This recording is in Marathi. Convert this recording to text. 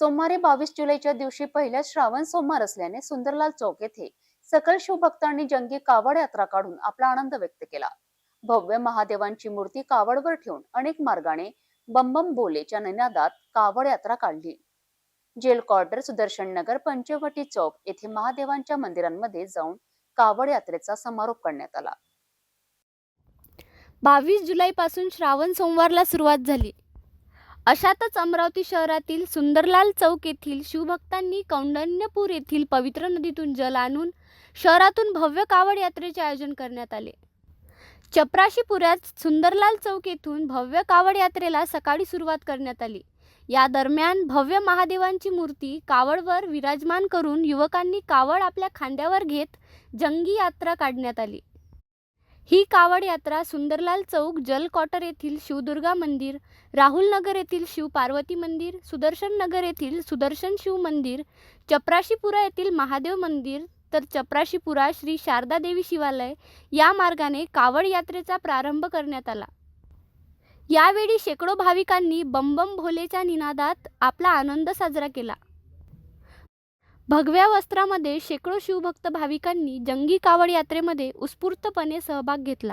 सोमवारी बावीस जुलैच्या दिवशी पहिल्या श्रावण सोमवार असल्याने सुंदरलाल चौक येथे सकल शिवभक्तांनी जंगी कावड यात्रा काढून आपला आनंद व्यक्त केला. भव्य महादेवांची मूर्ती कावडवर ठेवून अनेक मार्गाने बंबम बोलेच्या निनादात कावड यात्रा काढली. जेल क्वार्टर सुदर्शन नगर पंचवटी चौक येथे महादेवांच्या मंदिरांमध्ये जाऊन कावड यात्रेचा समारोप करण्यात आला. बावीस जुलैपासून श्रावण सोमवारला सुरुवात झाली. अशातच अमरावती शहरातील सुंदरलाल चौक येथील शिवभक्तांनी कौंडण्यपूर येथील पवित्र नदीतून जल आणून शहरातून भव्य कावड यात्रेचे आयोजन करण्यात आले. चपराशीपुऱ्यात सुंदरलाल चौक येथून भव्य कावड यात्रेला सकाळी सुरुवात करण्यात आली. या दरम्यान भव्य महादेवांची मूर्ती कावडवर विराजमान करून युवकांनी कावड आपल्या खांद्यावर घेत जंगी यात्रा काढण्यात आली. ही कावड यात्रा सुंदरलाल चौक जल येथील शिवदुर्गा मंदिर राहुल नगर येथील शिव पार्वती मंदिर सुदर्शन नगर येथील सुदर्शन शिव मंदिर चपराशीपुरा येथील महादेव मंदिर तर चपराशीपुरा श्री शारदा देवी शिवालय या मार्गाने कावड यात्रेचा प्रारंभ करण्यात आला. यावेळी शेकडो भाविकांनी बंबम भोलेच्या निनादात आपला आनंद साजरा केला. भगव्या वस्त्रामध्ये शेकडो शिवभक्त भाविकांनी जंगी कावड यात्रेमध्ये उत्स्फूर्तपणे सहभाग घेतला.